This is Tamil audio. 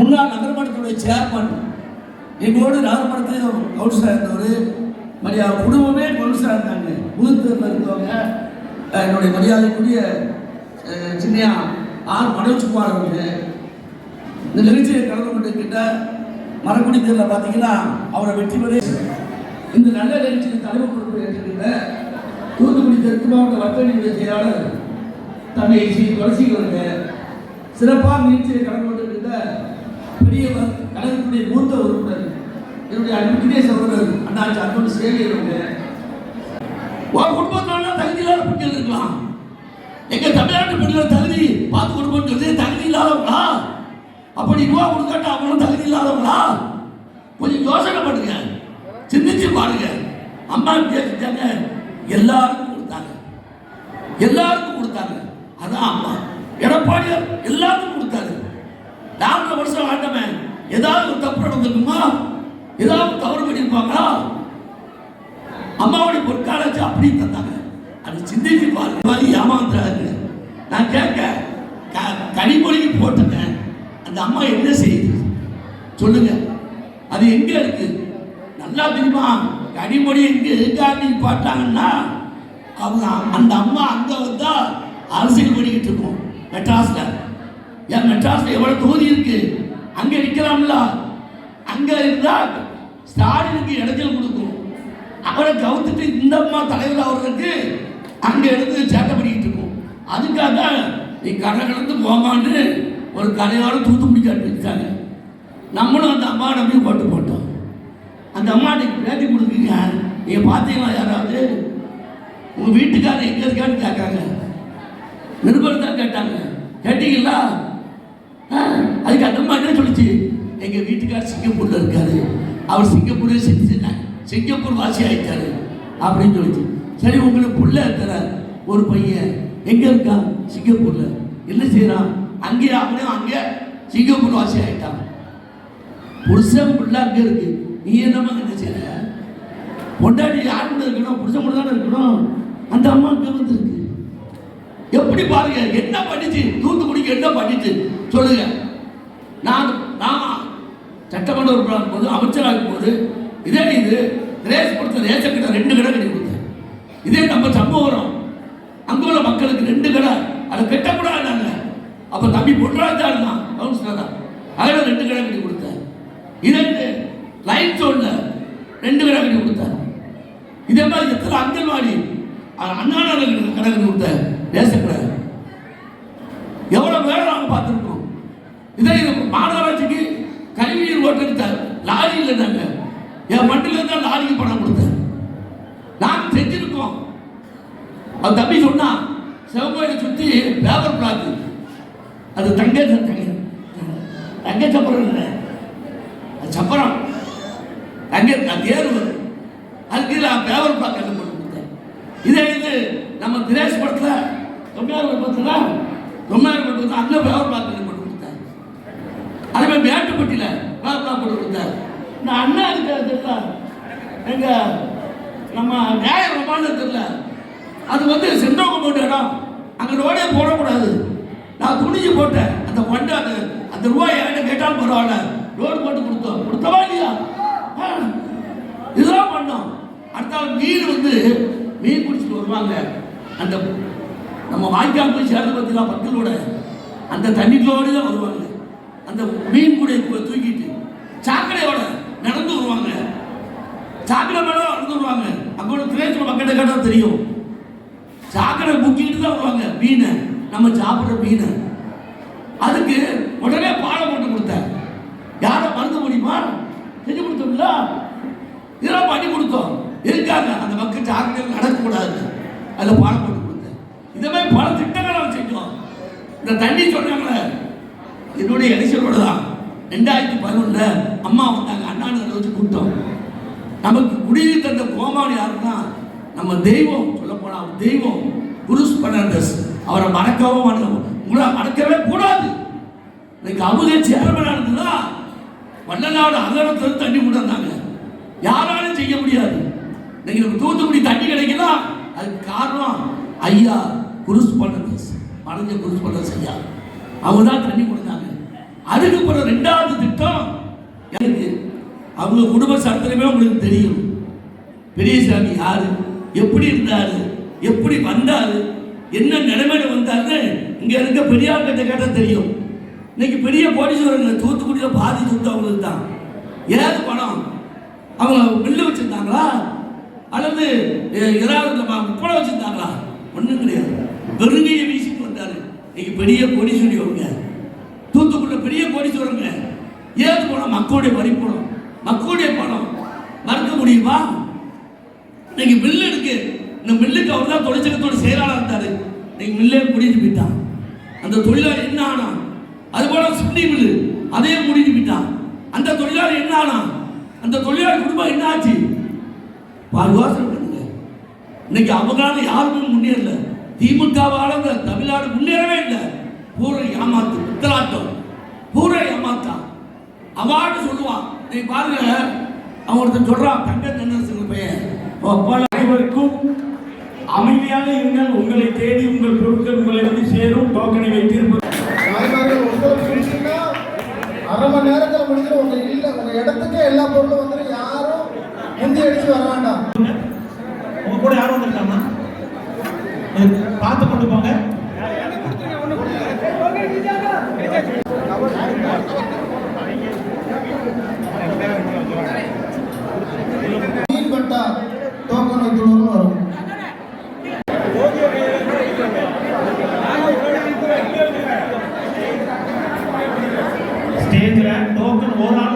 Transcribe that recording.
முன்னாள் நகரமன்றத்துடைய சேர்மன் எங்களோடு நகரமன்றத்தையும் கவுன்சிலராக இருந்தவர். மரியா குடும்பமே கவுன்சிலராக இருந்தாங்க. புதுத்தூரில் இருந்தவங்க என்னுடைய மரியாதைக்குரிய சின்னையா ஆர் மனோஜ்குமார் அவர்கள். இந்த நிகழ்ச்சியை கலந்து கொண்டிருக்கின்ற மரக்குடி தேர்தலில் பார்த்தீங்கன்னா அவரை வெற்றி பெற. இந்த நல்ல நிகழ்ச்சியின் தலைவர் பொறுப்பு ஏற்றிருக்கின்ற தூத்துக்குடி தெற்கு மாவட்ட வர்த்தக செயலாளர் தந்தை ஸ்ரீ துளசி அவர்கள். சிறப்பாக நிகழ்ச்சியை கலந்து கொண்டிருக்கின்ற பெரியவர் கழகத்துடைய மூத்த உறுப்பினர் என்னுடைய அன்பு தினேஷ் அண்ணாச்சி அன்பு சேவியர் அவர்கள். உன் தகுதி இல்லாத பெண்கள் இருக்கலாம். எங்க தமிழ்நாட்டு பெண்கள் தகுதி பார்த்து கொடுப்போம்னு சொல்லி தகுதி இல்லாதவங்களா? அப்படி ரூபா கொடுக்காட்டா அவங்களும் தகுதி இல்லாதவங்களா? கொஞ்சம் யோசனை பண்ணுங்க. சிந்திச்சு பாருங்க. அம்மா கேட்டாங்க எல்லாருக்கும் கொடுத்தாங்க. எல்லாருக்கும் கொடுத்தாங்க. அதான் அம்மா. எடப்பாடியார் எல்லாருக்கும் கொடுத்தாரு. டாக்டர் வருஷம் ஆண்டவன் ஏதாவது ஒரு தப்பு நடந்திருக்குமா? ஏதாவது தவறு பண்ணியிருப்பாங்களா? அம்மாவுடைய பொற்காலத்தை அப்படி தந்தாங்க. அது சிந்திச்சு பாருங்க. மாதிரி ஏமாந்துறாரு நான் கேட்க க- கனிமொழிக்கு போட்டுட்டேன் அந்த அம்மா என்ன செய்யுது? சொல்லுங்க. அது எங்க இருக்கு? நல்லா தெரியுமா? கனிமொழி எங்க எதுக்காண்டி பாட்டாங்கன்னா அவங்க அந்த அம்மா அங்க வந்தா அரசியல் பண்ணிக்கிட்டு இருக்கோம். மெட்ராஸ்ல. என் மெட்ராஸ்ல எவ்வளவு தொகுதி இருக்கு? அங்க நிக்கலாம்ல. அங்க இருந்தா ஸ்டாலினுக்கு இடைஞ்சல் கொடுக்கும். அவரை கவுத்துட்டு இந்த அம்மா தலைவர் அவர்களுக்கு அங்க எடுத்து சேட்டை பண்ணிக்கிட்டு இருக்கும். அதுக்காக நீ கடை கலந்து போமான்னு ஒரு கலையோடு தூத்துக்குடி அனுப்பிச்சாங்க நம்மளும் அந்த அம்மா நம்பி போட்டு போட்டோம். அந்த அம்மா நீங்க பேட்டி கொடுக்குங்க நீங்க பார்த்தீங்களா யாராவது? உங்க வீட்டுக்காரர் எங்க இருக்கான்னு கேட்காங்க. நிருபர் தான் கேட்டாங்க. கேட்டீங்களா? அதுக்கு அந்த அம்மா என்ன சொல்லிச்சு? எங்க வீட்டுக்கார் சிங்கப்பூர்ல இருக்காரு. அவர் சிங்கப்பூரே சிட்டிசன் சிங்கப்பூர் வாசி ஆயிட்டாரு. அப்படின்னு சொல்லிச்சு. சரி உங்களுக்கு புள்ள இருக்கிற ஒரு பையன். எங்க இருக்கான் சிங்கப்பூர்ல. என்ன செய்யறான் அங்கேயே அவனே அங்கே சிங்கப்பூர் வாசி ஆயிட்டான். புருஷன் புள்ள அங்கே இருக்கு. நீ என்னமா என்ன செய்யற பொண்டாட்டி யாருன்னு இருக்கணும். புருஷன் கூட தானே இருக்கணும். அந்த அம்மா அங்கே வந்துருக்கு. எப்படி பாருங்க என்ன பண்ணிச்சு? தூத்துக்குடிக்கு என்ன பண்ணிச்சு? சொல்லுங்க. நான் நான் சட்டமன்ற உறுப்பினர் போது அமைச்சராகும் போது இதே இது ரேஸ் கொடுத்த ரேச கடை ரெண்டு கடை கட்டி கொடுத்தேன். இதே நம்ம சம்பவம் அங்கே உள்ள மக்களுக்கு ரெண்டு கடை. அதை கட்டக்கூடாது நாங்க. அப்ப தம்பி பொன்ராஜா இருந்தான் கவுன்சிலரா அதில் ரெண்டு கடை கட்டி கொடுத்தேன். இரண்டு லைன் லைட் ரெண்டு கடை கட்டி கொடுத்தேன். இதே மாதிரி எத்தனை அங்கன்வாடி அண்ணா நகர் கடை கட்டி கொடுத்தேன் ரேஷன் கடை எவ்வளவு வேலை நாங்கள் பார்த்துருக்கோம் இதே இது மாநகராட்சிக்கு கொடுத்தார் லாரி இல்லை நாங்க. என் மண்டில இருந்தா லாரிக்கு பணம் கொடுத்தேன். நான் செஞ்சிருக்கோம். அவன் தம்பி சொன்னான் செவ்வாயை சுற்றி பேப்பர் பிளாக் அது தங்க தங்க. தங்க சப்பரம் இல்லை. அது சப்பரம். தங்க தேர்வு. அதுக்கு நான் பேப்பர் பிளாக் கண்டு போட்டு கொடுத்தேன். இதே இது நம்ம திரேஷ் படத்தில் தொம்மையார் படத்தில் தொம்மையார் படத்தில் அங்கே பேப்பர் பிளாக் கண்டு போட்டு கொடுத்தேன் அதே மாதிரி மேட்டுப்பட்டியில் பேப்பர் பிளாக் போட்டு கொடுத்தேன் நான் அண்ணா இருக்கிற தெரியல எங்க நம்ம நியாய ரொமான்னு தெரியல அது வந்து சென்றவங்க போட்ட இடம். அங்கே ரோடே போடக்கூடாது. நான் துணிஞ்சு போட்டேன். அந்த வண்டி அந்த அந்த ரூபாய் என்கிட்ட கேட்டாலும் பரவாயில்ல. ரோடு போட்டு கொடுத்தோம். கொடுத்தவா இல்லையா? ஆ. இதெல்லாம் பண்ணோம். அடுத்த மீன் வந்து மீன் பிடிச்சிட்டு வருவாங்க. அந்த நம்ம வாய்க்கால் போய் சேர்ந்து பார்த்தீங்கன்னா மக்களோட அந்த தண்ணிக்குள்ளோடு தான் வருவாங்க. அந்த மீன் கூட தூக்கிட்டு சாக்கடையோட சாக்கடை மேலே நடந்து வருவாங்க. அங்கே ஒரு திரேசோட மக்கள்கிட்ட கேட்டால் தெரியும். சாக்கடை முக்கிட்டு தான் வருவாங்க மீனை. நம்ம சாப்பிட்ற மீனை. அதுக்கு உடனே பாலம் போட்டு கொடுத்தேன். யாரை மறந்து முடியுமா செஞ்சு கொடுத்தோம்ல? இதெல்லாம் பண்ணி கொடுத்தோம். இருக்காங்க அந்த மக்கள் சாக்கடையில் நடக்கக்கூடாது. அதில் பாலம் போட்டு கொடுத்தேன். இதே மாதிரி பல திட்டங்களை நம்ம செஞ்சோம். இந்த தண்ணி சொன்னாங்களே என்னுடைய எலிசலோட தான். ரெண்டாயிரத்தி பதினொன்றில் அம்மா வந்தாங்க அண்ணாநகர் வச்சு கூட்டம் நமக்கு குடிநீர் தந்த கோமான் யாருன்னா நம்ம தெய்வம் சொல்ல போனா தெய்வம் குருஸ் பர்னாண்டஸ் அவரை மறக்கவும் மறக்கவும் உங்களை மறக்கவே கூடாது. இன்னைக்கு அவங்க சேர்மனா இருந்ததா வள்ளநாடு அகலத்தில் தண்ணி கொண்டு வந்தாங்க. யாராலும் செய்ய முடியாது. இன்னைக்கு நம்ம தூத்துக்குடி தண்ணி கிடைக்கலாம் அதுக்கு காரணம் ஐயா குருஸ் பெர்னாண்டஸ் மறைஞ்ச குருஸ் பெர்னாண்டஸ் ஐயா. அவங்க தான் தண்ணி கொடுத்தாங்க. அதுக்கு பிறகு ரெண்டாவது திட்டம் எனக்கு அவங்க குடும்ப சரித்திரமே உங்களுக்கு தெரியும். பெரியசாமி யாரு? எப்படி இருந்தாரு? எப்படி வந்தாரு? என்ன நிலைமையில வந்தாருன்னு இங்க இருக்க பெரியார்கிட்ட கேட்டால் தெரியும். இன்னைக்கு பெரிய கோடீஸ்வரன் தூத்துக்குடியில் பாதி சொத்து அவங்களுக்கு தான். ஏது பணம்? அவங்க மில்லு வச்சிருந்தாங்களா? அல்லது அஹ், ஏதாவது முப்படம் வச்சிருந்தாங்களா? ஒன்றும் கிடையாது. வெறுங்கையை வீசிட்டு வந்தாரு. இன்னைக்கு பெரிய கோடீஸ்வரி அவங்க. தூத்துக்குடியில் பெரிய கோடீஸ்வரங்க ஏது பணம்? மக்களுடைய வரி பணம் மக்களுடைய பணம். மறக்க முடியுமா? இன்னைக்கு மில்லு இருக்கு. இந்த மில்லுக்கு அவர் தான் தொழிற்சங்கத்தோட செயலாளர் இருந்தாரு. இன்னைக்கு மில்லே முடிஞ்சு போயிட்டான். அந்த தொழிலாளி என்ன ஆனா அது போல சுண்டி மில்லு அதே முடிஞ்சு போயிட்டான். அந்த தொழிலாளி என்ன ஆனா அந்த தொழிலாளி குடும்பம் என்ன ஆச்சு? பாதுகாசம் பண்ணுங்க இன்னைக்கு அவங்களால யாருமே முன்னேறல. திமுகவால இந்த தமிழ்நாடு முன்னேறவே இல்லை. பூரா ஏமாத்து பித்தலாட்டம் பூரா ஏமாத்தா. அவார்டு சொல்லுவான். நீ பாருங்க அவன் ஒருத்தன் சொல்றான் தங்க தென்னரசு பையன். அனைவருக்கும் அமைதியாக இருங்கள். உங்களை தேடி உங்கள் பொருட்கள் உங்களை வந்து சேரும். டோக்கனை வைத்திருப்பது அரை மணி நேரத்தில் முடிஞ்சிடும் சேர்க்கிற டோக்கன் ஓராண்டு